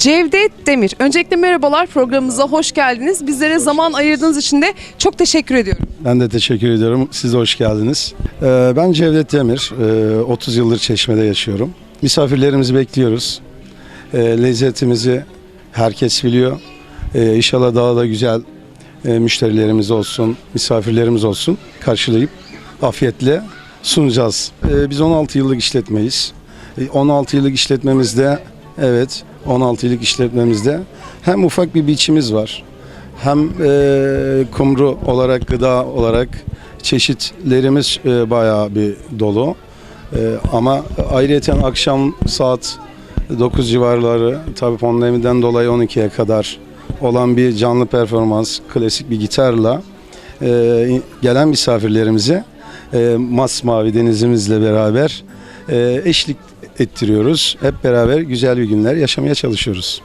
Cevdet Demir. Öncelikle merhabalar programımıza hoş geldiniz. Bizlere zaman ayırdığınız için de çok teşekkür ediyorum. Ben de teşekkür ediyorum. Siz de hoş geldiniz. Ee, Ben Cevdet Demir. Ee, 30 yıldır Çeşme'de yaşıyorum. Misafirlerimizi bekliyoruz. Ee, Lezzetimizi herkes biliyor. Ee, İnşallah daha da güzel e, müşterilerimiz olsun, misafirlerimiz olsun. Karşılayıp afiyetle sunacağız. Ee, Biz 16 yıllık işletmeyiz. Ee, 16 yıllık işletmemizde, evet 16 yıllık işletmemizde hem ufak bir biçimiz var hem e, kumru olarak gıda olarak çeşitlerimiz e, bayağı bir dolu. E, ama ayrıyeten akşam saat 9 civarları tabii pandemiden dolayı 12'ye kadar olan bir canlı performans klasik bir gitarla e, gelen misafirlerimize e, masmavi denizimizle beraber eşlik ettiriyoruz. Hep beraber güzel bir günler yaşamaya çalışıyoruz.